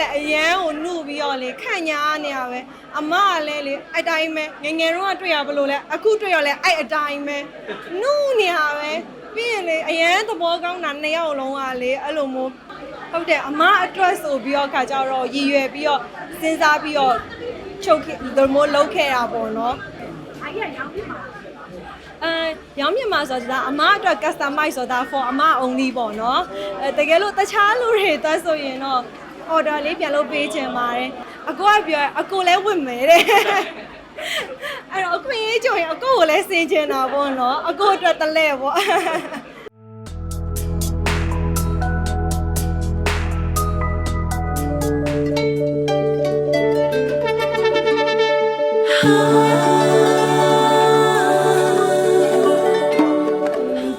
လည်းအရန်ကိုနှုတ်ပြီးတော့လေခန့်ညာနေရပဲအမကလည်းလေအဲ့တိုင်းပဲငယ်ငယ်တော့ကတွေ့ရဘလို့လဲအခုတွေ့ရလဲအဲ့အတိုင်းပဲနှုတ်နေရပဲပြီးရင်လေအရန်သဘောကောင်းတာနှစ်ယောက်လုံးကလေအဲ့လိုမျိုးဟုတ်တယ်အမအတွက်ဆိုပြီးတော့ခါကြတော့ရည်ရွယ်ပြီးတော့စဉ်းစားပြီးတော့ချုပ်ခဲ့ဒီလိုမျိုးလုပ်ခဲ့တာပေါ့နော်အားရရောင်းပြပါအဲရောင်းမြင်မှာဆိုတာအမအတွက် customize ဆိုတာ for အမ only ပေါ့နော်အဲတကယ်လို့တခြားလူတွေသက်ဆိုရင်တော့ order လေးပြန်လုပ်ပေးချင်ပါတယ်အကိုကပြောအကိုလည်းဝင်မယ်တဲ့အဲ့တော့အခွင့်အရေးကြုံရင်အကိုကိုလည်းစင်ချင်တာပေါ့နော်အကိုအတွက်တလဲပေါ့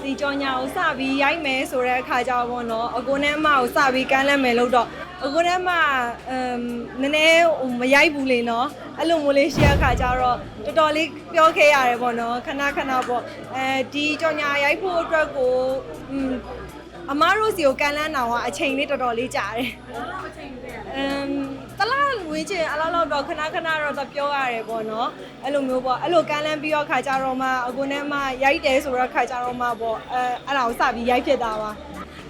ဒီကြောညာကိုစပြီးရိုက်မယ်ဆိုတဲ့အခါကျတော့ဘောနော်အကိုနဲ့အမကိုစပြီးကမ်းလှမ်းမယ်လို့တော့ အကိုနဲ့အမအမ်နည်းနည်းဟိုမရိုက်ဘူးလေနော်အဲ့လိုမျိုးလေးရှိတဲ့အခါကျတော့တော်တော်လေးပြောခဲ့ရတယ်ပေါ့နော်ခဏခဏပေါ့အဲဒီကြောညာရိုက်ဖို့အတွက်ကိုอืมအမားတို့စီကိုကမ်းလှမ်းတာကအချိန်လေးတော်တော်လေးကြာတယ်အချိန်ပြရအမ်တလားဝင်းချင်အလားလောက်တော့ခဏခဏတော့သပြောရတယ်ပေါ့နော်အဲ့လိုမျိုးပေါ့အဲ့လိုကမ်းလန်းပြီးတော့ခါကြတော့မှအကိုနဲ့မှရိုက်တယ်ဆိုတော့ခါကြတော့မှပေါ့အဲအဲ့ဒါကိုစပြီးရိုက်ဖြစ်တာပါ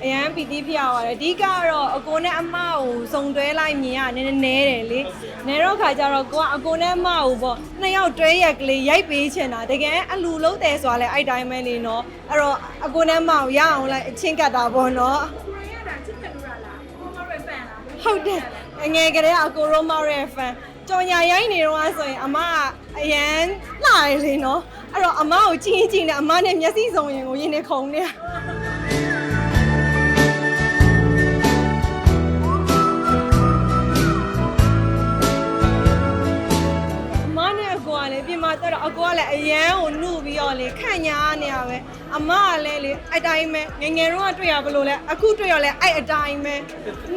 အရန်ပီတိဖြစ်ရပါတယ်အဓိကကတော့အကိုနဲ့အမကိုစုံတွဲလိုက်မြင်ရနည်းနည်းနဲတယ်လေနဲတော့ခါကြတော့ကိုကအကိုနဲ့အမကိုပေါ့နှစ်ယောက်တွဲရက်ကလေးရိုက်ပေးချင်တာတကယ်အလူလုံးတယ်ဆိုတာလဲအဲ့တိုင်းပဲနေနော်အဲ့တော့အကိုနဲ့အမကိုရအောင်လိုက်အချင်းကတ်တာပေါ့နော်ကိုရတာချစ်တယ်လို့လားကိုမရဖန်လားဟုတ်တယ်အငယ်ကလေးကအကိုရိုမောက်ရဲ့ fan ကြော်ညာရိုင်းနေတော့ဆိုရင်အမကအရန်လှရလေနော်အဲ့တော့အမကိုကြည့်ကြည့်နေအမနဲ့မျက်စိစုံရင်ကိုရင်းနေခုံနေအ တ်ပြီးတော့လေခန့်ညာနေရပဲအမကလည်းလေအတိုင်းပဲငယ်ငယ်တော့ကတွေ့ရဘလို့လဲအခုတွေ့ရလဲအဲ့အတိုင်းပဲ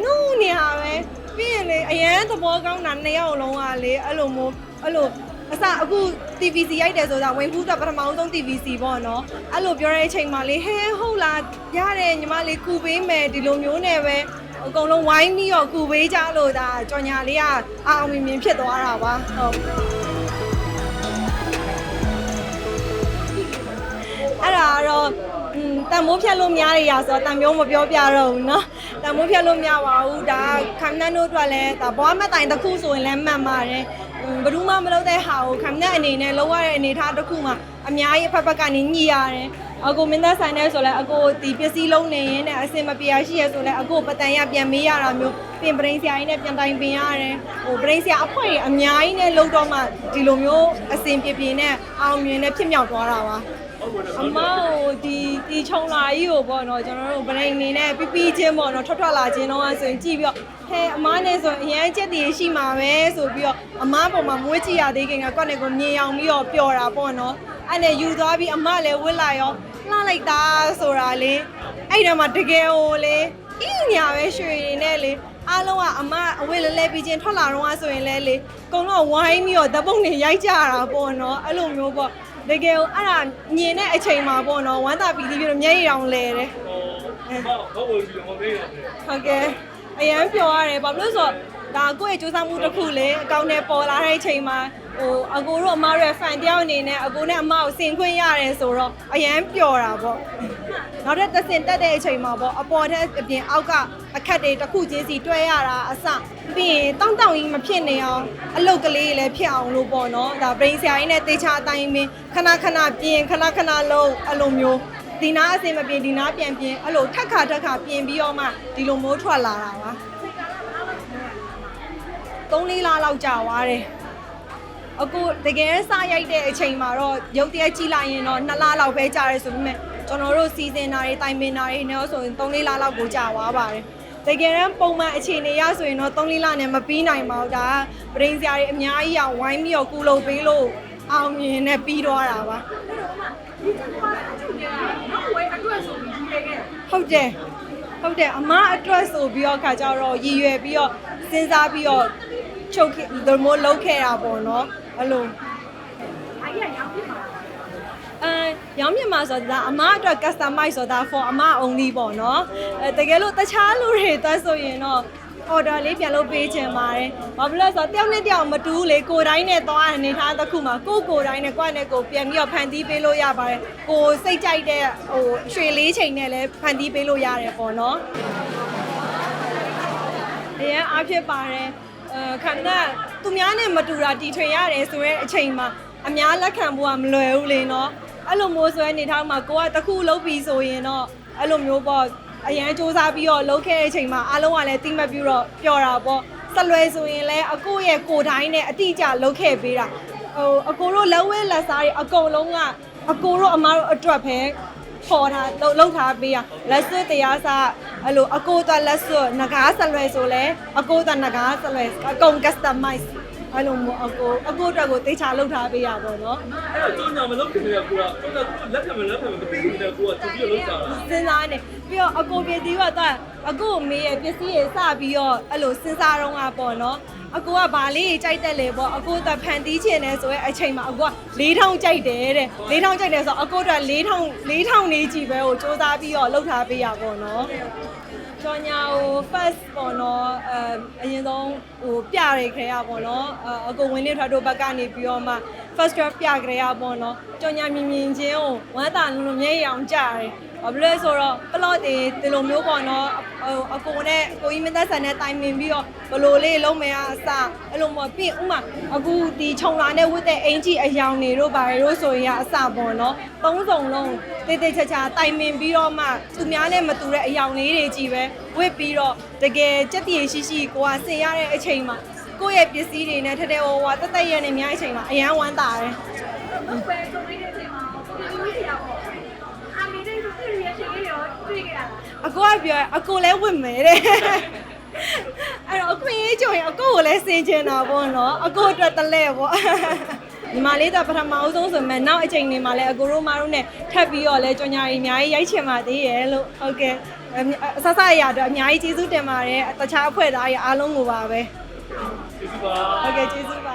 နှုတ်နေရပဲပြီးရင်လေအရန်သဘောကောင်းတာနှစ်ယောက်လုံးကလေအဲ့လိုမျိုးအဲ့လိုအစအခု TVC ရိုက်တယ်ဆိုတာဝင်ဖူးတော့ပထမဆုံး TVC ပေါ့နော်အဲ့လိုပြောတဲ့အချိန်မှာလေဟဲဟုတ်လားရတယ်ညီမလေးကူပေးမယ်ဒီလိုမျိုးနဲ့ပဲအကုန်လုံးဝိုင်းပြီးတော့ကူပေးကြလို့ဒါကြော်ညာလေးကအာအောင်မြင်မြင်ဖြစ်သွားတာပါဟုတ် အဲ့ဒါကတော့อืมတန်မိုးဖြတ်လို့များရရဆိုတော့တန်မျိုးမပြောပြတော့ဘူးเนาะတန်မိုးဖြတ်လို့များပါဘူးဒါခိုင်နန်တို့အတွက်လည်းဒါဘွားမတိုင်တစ်ခုဆိုရင်လည်းမှန်ပါတယ်อืมဘယ်သူမှမလုပ်တဲ့ဟာကိုခိုင်နန်အနေနဲ့လုပ်ရတဲ့အနေအထားတစ်ခုမှာအများကြီးဖက်ဖက်ကနေညှိရတယ်အကိုမင်းသားဆိုင်တဲ့ဆိုလဲအကိုဒီပစ္စည်းလုံးနေရင်နဲ့အစင်မပြေရရှိရဆိုလဲအကိုပတန်ရပြန်မေးရတာမျိုးပြင်ပရင်းဆရာကြီးနဲ့ပြန်တိုင်ပင်ရတယ်ဟိုပရင်းဆရာအဖွဲ့ကြီးအများကြီးနဲ့လုပ်တော့မှဒီလိုမျိုးအစင်ပြေပြေနဲ့အောင်မြင်နဲ့ဖြစ်မြောက်သွားတာပါ အမကိုဒီဒီခြုံလာကြီးကိုပေါ့နော်ကျွန်တော်တို့ဗရိန်နေနဲ့ပြပြချင်းပေါ့နော်ထွက်ထွက်လာချင်းတော့ဆိုရင်ကြည့်ပြီးတော့ဟဲအမနဲ့ဆိုရင်အရန်ချက်တည်ရှိမှာပဲဆိုပြီးတော့အမပေါ်မှာမွေးကြည့်ရသေးခင်ကကွက်နေကိုမြင်အောင်ပြီးတော့ပျော်တာပေါ့နော်အဲ့နဲ့ယူသွားပြီးအမလည်းဝစ်လာရောလှလိုက်တာဆိုတာလေအဲ့တော့မှတကယ်ဟိုလေအင်းညာပဲရွှေနေနဲ့လေအားလုံးကအမအဝစ်လဲလဲပြီးချင်းထွက်လာတော့ဆိုရင်လဲလေအကုန်လုံးကဝိုင်းပြီးတော့ဓပုံတွေရိုက်ကြတာပေါ့နော်အဲ့လိုမျိုးပေါ့ တကယ်ကိုအဲ့ဒါမြင်တဲ့အချိန်မှာပေါ့နော်ဝမ်းသာပီတိပြီးတော့မျက်ရည်တောင်လဲတယ်ဟုတ်ဝင်ပြီးတော့မေးရတယ်ဟုတ်ကဲ့အရန်ပျော်ရတယ်ဘာလို့လဲဆိုတော့ဒါကိုယ့်ရဲ့စူးစမ်းမှုတစ်ခုလေအကောင့်ထဲပေါ်လာတဲ့အချိန်မှာ ဟိုအကိုတို့အမတို့ရဲ့ fan တယောက်အနေနဲ့အကိုနဲ့အမကိုစင်ခွင့်ရတယ်ဆိုတော့အရန်ပျော်တာပေါ့နောက်တစ်သက်စင်တက်တဲ့အချိန်မှာပေါ့အပေါ်ထက်အပြင်အောက်ကအခက်တွေတစ်ခုချင်းစီတွဲရတာအစပြီးရင်တောင်းတောင်းကြီးမဖြစ်နေအောင်အလုတ်ကလေးလည်းဖြစ်အောင်လို့ပေါ့နော်ဒါ brain ဆရာကြီးနဲ့တေချာအတိုင်းပင်ခဏခဏပြင်ခဏခဏလုံးအဲ့လိုမျိုးဒီနာအစင်မပြင်ဒီနာပြန်ပြင်အဲ့လိုထက်ခါထက်ခါပြင်ပြီးတော့မှဒီလိုမျိုးထွက်လာတာပါ3လေးလားလောက်ကြာသွားတယ် အခုတကယ်စရိုက်တဲ့အချိန်မှာတော့ရုပ်တရက်ကြည့်လိုက်ရင်တော့2လလောက်ပဲကြာတယ်ဆိုပေမဲ့ကျွန်တော်တို့စီစဉ်တာတွေတိုင်ပင်တာတွေနဲ့ဆိုရင်3လေးလလောက်ကိုကြာသွားပါတယ်တကယ်တမ်းပုံမှန်အခြေအနေရဆိုရင်တော့3လေးလနဲ့မပြီးနိုင်ပါဘူးဒါကပရင်းစရာတွေအများကြီးအောင်ဝိုင်းပြီးတော့ကူလုပ်ပေးလို့အောင်မြင်နဲ့ပြီးတော့တာပါဒီကဘာအကျိုးနေတာနောက်ဝဲအတွက်ဆိုပြီးရေးခဲ့ဟုတ်တယ်ဟုတ်တယ်အမအတွက်ဆိုပြီးတော့ခါကြတော့ရည်ရွယ်ပြီးတော့စဉ်းစားပြီးတော့ချုပ်ခဲ့ဒီလိုမျိုးလုပ်ခဲ့တာပေါ့နော် အဲ့လိုအားရရောင်းပြပါအဲရောင်းမြင်မှာဆိုတာအမအတွက် customize ဆိုတာ for အမ only ပေါ့နော်အဲတကယ်လို့တခြားလူတွေသက်ဆိုရင်တော့ order လေးပြန်လုပ်ပေးချင်ပါတယ်ဘာဖြစ်လို့လဲဆိုတော့တယောက်နဲ့တယောက်မတူဘူးလေကိုယ်တိုင်းနဲ့သွားတဲ့အနေထားတစ်ခုမှာကိုယ်ကိုယ်တိုင်းနဲ့ကိုယ့်နဲ့ကိုယ်ပြန်ပြီးတော့ဖန်တီးပေးလို့ရပါတယ်ကိုယ်စိတ်ကြိုက်တဲ့ဟိုရွှေလေးချိန်နဲ့လည်းဖန်တီးပေးလို့ရတယ်ပေါ့နော်အရင်အားဖြစ်ပါတယ်အဲခန္ဓာ သူများနဲ့မတူတာတီထွင်ရတယ်ဆိုရဲအချိန်မှာအများလက်ခံဖို့ကမလွယ်ဘူးလေနော်အဲ့လိုမျိုးဆိုရဲနေထားမှာကိုကတစ်ခုလုံးပြီဆိုရင်တော့အဲ့လိုမျိုးပေါ့အရန်စူးစမ်းပြီးတော့လုပ်ခဲ့တဲ့အချိန်မှာအားလုံးကလည်းတိမတ်ပြီးတော့ပျော်တာပေါ့ဆက်လွယ်ဆိုရင်လည်းအကိုရဲ့ကိုယ်တိုင်းနဲ့အတိအကျလုပ်ခဲ့ပေးတာဟိုအကိုတို့လက်ဝဲလက်စားတွေအကုန်လုံးကအကိုတို့အမားတို့အတွက်ပဲ ခေါ်ထားလှုပ်လှုပ်ထားပေးရလက်စွပ်တရားစားအဲ့လိုအကိုသွားလက်စွပ်ငကားဆက်လွယ်ဆိုလဲအကိုသွားငကားဆက်လွယ်အကုန် customize အဲ့လိုမျိုးအကိုအကိုအတွက်ကိုတေချာလှုပ်ထားပေးရပါတော့အဲ့တော့ကျွန်တော်မလုပ်ခင်တည်းကကိုကကျွန်တော်လက်ခံမလက်ခံမသိဘူးတဲ့ကိုကသူပြီးတော့လောက်တာစဉ်းစားနေပြီးတော့အကိုပြည်သေးကသွားအကိုကိုမေးရပစ္စည်းရစပြီးတော့အဲ့လိုစဉ်းစားတော့ကပေါ့နော်အကိုကဗာလေးကြိုက်တယ်လေပေါ့အကိုကဖန်တီးချင်တယ်ဆိုရဲအချိန်မှာအကိုက4000ကြိုက်တယ်တဲ့4000ကြိုက်တယ်ဆိုတော့အကိုက4000 4000နေကြည့်ပဲကိုစူးစမ်းပြီးတော့လှုပ်ထားပေးရပေါ့နော်ကြော်ညာဟို first ပေါ့နော်အဲအရင်ဆုံးဟိုပြရဲခရရပေါ့နော်အအကိုဝင်းနေထွက်တို့ဘက်ကနေပြီးတော့မှ first draft ပြကြရပေါ့နော်ကြော်ညာမြင်မြင်ချင်းကိုဝမ်းသာလုံးလုံးမျက်ရအောင်ကြရတယ် ဘာဖြစ်လဲဆိုတော့ plot တွေဒီလိုမျိုးပေါ့နော်ဟိုအကိုနဲ့ကိုကြီးမသက်ဆန်နဲ့တိုင်ပင်ပြီးတော့ဘလိုလေးလုံးမယ်အစအဲ့လိုမျိုးပြီးဥမာအခုဒီခြုံလာနဲ့ဝတ်တဲ့အင်ကြီးအယောင်တွေတို့ဘာတွေတို့ဆိုရင်အစပေါ့နော်သုံးစုံလုံးတိတ်တိတ်ချာချာတိုင်ပင်ပြီးတော့မှသူများနဲ့မတူတဲ့အယောင်လေးတွေကြီးပဲဝတ်ပြီးတော့တကယ်ကြက်တည်ရှိရှိကိုကဆင်ရတဲ့အချိန်မှာကိုယ့်ရဲ့ပစ္စည်းတွေနဲ့ထထဲဟိုဟိုတက်တက်ရနေများအချိန်မှာအရန်ဝမ်းသာတယ်အခုပဲဆိုနေတဲ့အချိန်မှာကိုယ်ကိုယ်ကြီးရပါအာမီတဲ့သူတွေရဲ့ရှင် လေးရောတွေ့ကြတာအကိုကပြောရင်အကိုလည်းဝတ်မယ်တဲ့အဲ့တော့အခွင့်အရေးကြုံရင်အကိုကိုလည်းစင်ကျင်တာပေါ့နော်အကိုအတွက်တလဲပေါ့ညီမလေးတော့ပထမအဆုံးဆိုမှနောက်အချိန်တွေမှာလည်းအကိုတို့မတို့ ਨੇ ထပ်ပြီးတော့လဲကြော်ညာကြီးအများကြီးရိုက်ချင်ပါသေးရဲ့လို့ဟုတ်ကဲ့အဆဆရရတော့အများကြီးကျေးဇူးတင်ပါတယ်တခြားအဖွဲ့သားတွေအားလုံးကိုပါပဲဒီပါဟုတ်ကဲ့ကျေးဇူးပါ